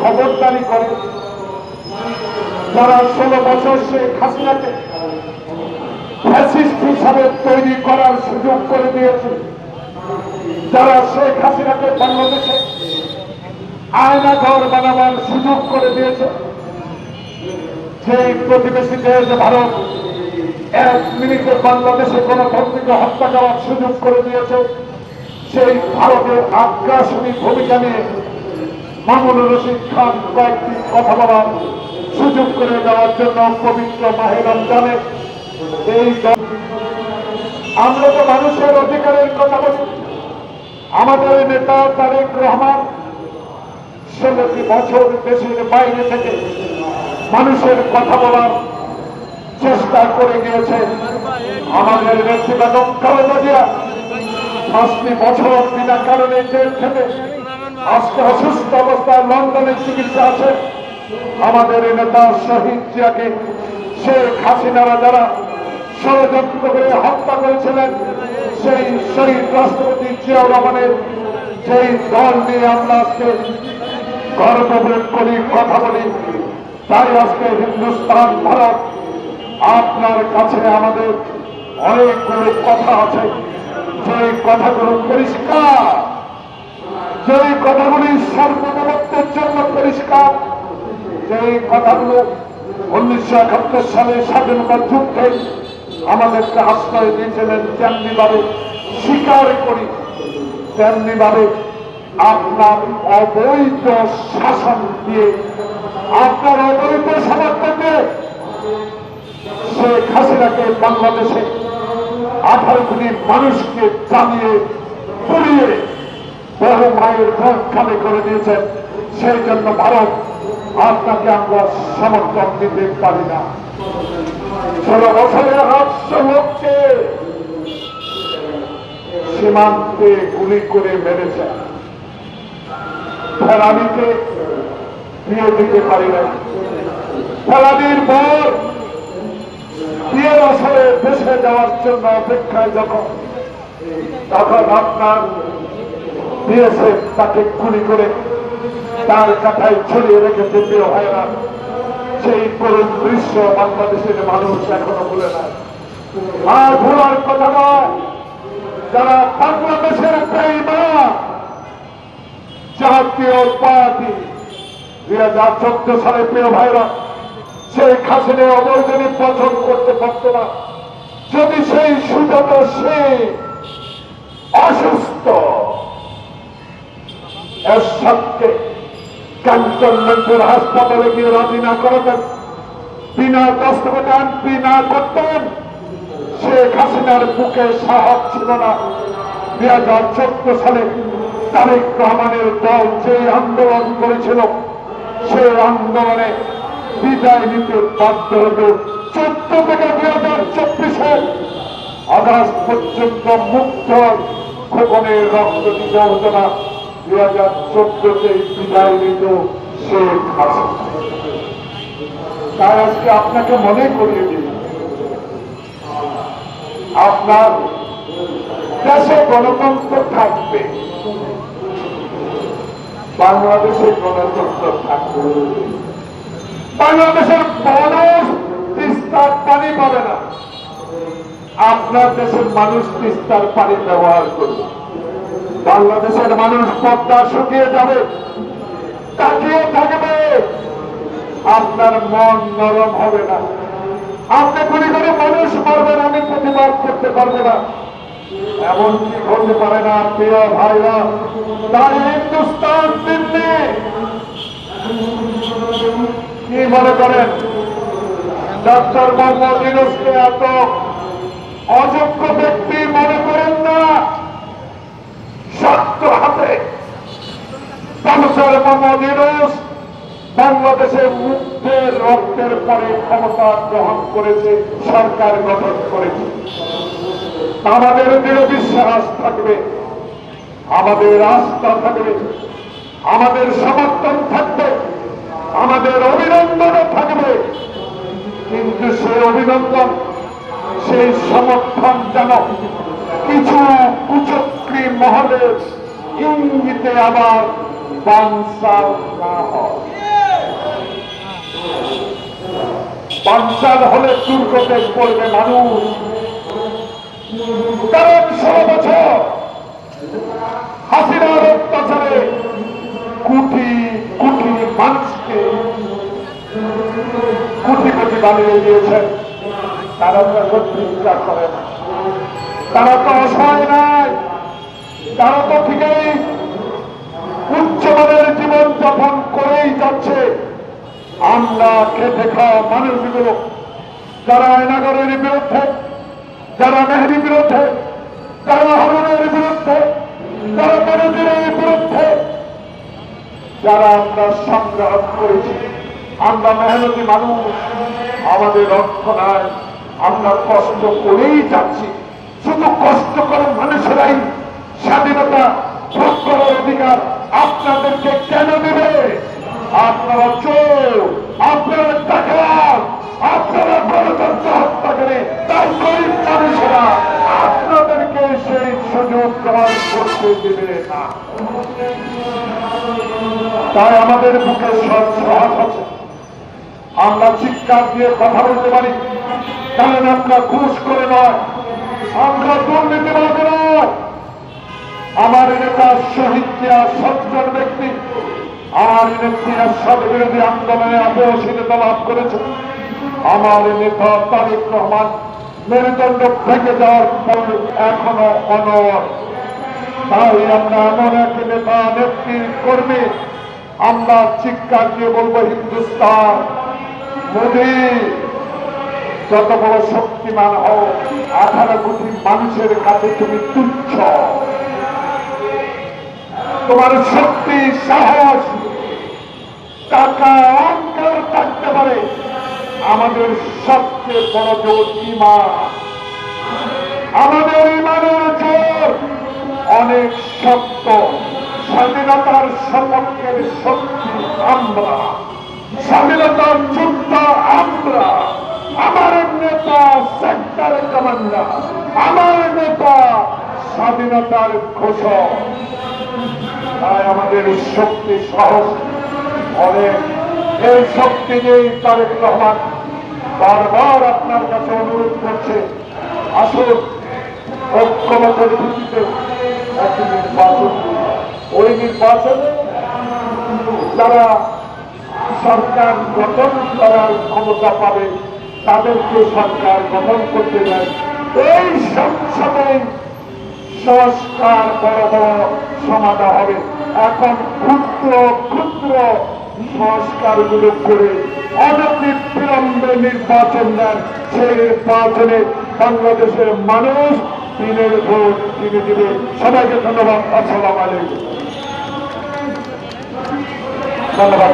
খবরদারি করে। যারা ষোলো বছর শেখ হাসিনাকে ফ্যাসিস্ট হিসাবে তৈরি করার সুযোগ করে দিয়েছে, যারা শেখ হাসিনাকে বাংলাদেশে আয়না ঘর বানাবার সুযোগ করে দিয়েছে, সেই প্রতিবেশী দেশ ভারত এক মিনিটে বাংলাদেশে গণতন্ত্রকে হত্যা করার সুযোগ করে দিয়েছে, সেই ভারতের আগ্রাসনী ভূমিকা নিয়ে মামুনুর রশিদ খান কয়েকটি কথা বলার সুযোগ করে দেওয়ার জন্য পবিত্র মাহে রমজানে এই আমরা তো মানুষের অধিকারের কথা বলি। আমাদের নেতা তারেক রহমান ষোলোটি বছর দেশের বাইরে থেকে মানুষের কথা বলার চেষ্টা করে গিয়েছে আমাদের বেগম খালেদা জিয়া পাঁচটি বছর বিনা কারণে জেল থেকে আজকে অসুস্থ অবস্থায় লন্ডনে চিকিৎসা আছে। আমাদের নেতা শহীদ জিয়াকে শেখ হাসিনারা যারা ষড়যন্ত্র করে হত্যা করেছিলেন, সেই শহীদ রাষ্ট্রপতি জিয়াউর রহমানের সেই দল নিয়ে আমরা আজকে গর্ববোধ করি, কথা বলি, তাই আজকে হিন্দুস্তান, ভারত, আপনার কাছে আমাদের অনেকগুলো কথা আছে। যে কথাগুলো পরিষ্কার। যে কথাগুলি সর্বদত্তের জন্য পরিষ্কার যে কথাগুলো উনিশশো একাত্তর সালে স্বাধীনতা যুদ্ধে আমাদেরকে আশ্রয় দিয়েছিলেন তেমনি ভাবে স্বীকার করি তেমনি ভাবে আপনার অবৈধ শাসন দিয়ে আপনার অবৈধ সমর্থন দিয়ে শেখ হাসিনাকে বাংলাদেশে আঠারো কোটি মানুষকে জানিয়ে পুড়িয়ে বহু মায়ের ঘর খালি করে দিয়েছেন সেই জন্য ভারত, আপনাকে আমরা সমর্থন দিতে পারি না। সীমান্তে গুলি করে মেরেছে। ফেরানিকে বিয়ে দিতে পারি না ফেরানির পর বিয়ের আসলে দেশে যাওয়ার জন্য অপেক্ষায় যখন, তখন আপনার দিয়েছে, তাকে গুলি করে তার কাঠায় ছড়িয়ে রেখেছে প্রিয় ভাইরা। সেই করুণ দৃশ্য বাংলাদেশের মানুষ এখনও ভুলে না আর ভোলার কথা নয়, যারা বাংলাদেশের প্রেমা জাতীয় পার্টি, দুই হাজার চোদ্দ সালে প্রিয় ভাইরা, সেই খাসিনে অবৈধ নির্বাচন করতে পারত না, যদি সেই সুযোগ সে অসুস্থ এর সত্ত্বে ক্যান্টনমেন্টের হাসপাতালে গিয়ে রাজি না করাতেন বিনা দস্তবেদান বিনা করতেন শেখ হাসিনার বুকে সাহস ছিল না। দুই হাজার চোদ্দ সালে তারেক রহমানের দল যে আন্দোলন করেছিল, সে আন্দোলনে বিদায় নিতে বাধ্য হল। চোদ্দ থেকে দুই হাজার চব্বিশে আগস্ট পর্যন্ত মুক্ত খোকনের রক্ত দিতে হতো না দুই হাজার চোদ্দতে বিদায় নিত শেখ হাসিনা। তাই আজকে আপনাকে মনে করিয়ে দিই, আপনার দেশে গণতন্ত্র থাকবে, বাংলাদেশে গণতন্ত্র থাকবে। বাংলাদেশের মানুষ তিস্তার পানি পাবে না। আপনার দেশের মানুষ তিস্তার পানি ব্যবহার করবে। বাংলাদেশের মানুষ পদ্মা শুকিয়ে যাবে, তাকিয়ে থাকবে। আপনার মন নরম হবে না। আপনি গুলি করে মানুষ মারবেন, আমি প্রতিবাদ করতে পারব না। এমন কি হতে পারে না, প্রিয় ভাইরা তাই হিন্দুস্তান দিল্লি। কি মনে করেন? ডক্টর মোহাম্মদ ইউনুসকে এত অযোগ্য ব্যক্তি মনে করেন না শক্ত হাতে ডক্টর মোহাম্মদ ইউনুস বাংলাদেশের মুক্তের রক্তের পরে ক্ষমতা গ্রহণ করেছে, সরকার গঠন করেছে। আমাদের দৃঢ় বিশ্বাস থাকবে, আমাদের আস্থা থাকবে, আমাদের সমর্থন থাকবে, আমাদের অভিনন্দনও থাকবে। কিন্তু সেই অভিনন্দন, সেই সমর্থন যেন কিছু কুচক্রী মহলের ইঙ্গিতে আবার পাঞ্চাল হলে দুর্গতে পড়বে মানুষ। কারণ ষোল বছর হাসিনার অত্যাচারে কুটি কুটি মানুষকে কুটি কুটি বানিয়ে দিয়েছেন। তারা তো সত্যি করে না। তারা তো অসহায় নাই তারা তো ঠিকই আমরা খেতে খাওয়া মানুষগুলো, যারা আয়নাগরের বিরুদ্ধে, যারা মেহরির বিরুদ্ধে, যারা হরণের বিরুদ্ধে, যারা মেরুদের বিরুদ্ধে, যারা আমরা সংগ্রাম করেছি, আমরা মেহনতি মানুষ, আমাদের অর্থ নাই, আমরা কষ্ট করেই যাচ্ছি। শুধু কষ্ট করে মানুষেরাই স্বাধীনতা ভোগ করার অধিকার আপনাদেরকে কেন দেবে? আপনারা চোর তাই আমাদের বুকে আমরা চিৎকার দিয়ে কথা বলতে পারি, কারণ আমরা ঘুষ করে নয়। আমরা দুর্নীতিবাদ নয় আমার নেতা শহীদ জিয়া সজ্জন ব্যক্তি আমার নেত্রী সব বিরোধী আন্দোলনে আপসীনতা লাভ করেছে। আমার নেতা তারেক রহমান, মেরুদণ্ড ভেঙে যাওয়ার পর এখনও অনর তাই আমরা এমন এক নেতা নেত্রীর কর্মী। আমরা চিৎকার দিয়ে বলব, হিন্দুস্তান, মোদী, যত বড় শক্তিমান হও আঠারো কোটি মানুষের কাছে তুমি তুচ্ছ। তোমার শক্তি, সাহস, টাকা, অহংকার থাকতে পারে। আমাদের সবচেয়ে বড় জোর ইমান আমাদের ইমানের জোর অনেক শক্ত। স্বাধীনতার সপক্ষের শক্তি আমরা। স্বাধীনতার যুদ্ধ আমরা। আমার নেতা সেক্টর কমান্ডার। আমার নেতা স্বাধীনতার ঘোষক। তাই আমাদের শক্তি সাহস অনেক। এই শক্তি নিয়েই তারেক রহমান। বারবার আপনার কাছে অনুরোধ করছে, আসুন ঐক্যমতের ভিত্তিতে একটি নির্বাচন ওই নির্বাচনে যারা সরকার গঠন করার ক্ষমতা পাবে তাদেরকে সরকার গঠন করতে দেয় এই সংসদে সংস্কার বড় বড় সমাধান হবে এখন ক্ষুদ্র ক্ষুদ্র সংস্কারগুলো করে অনতি বিলম্বে নির্বাচন দেন সেই নির্বাচনে বাংলাদেশের মানুষ দিনের ভোট তিনি দিবে সবাইকে ধন্যবাদ। আসসালাম আলাইকুম। ধন্যবাদ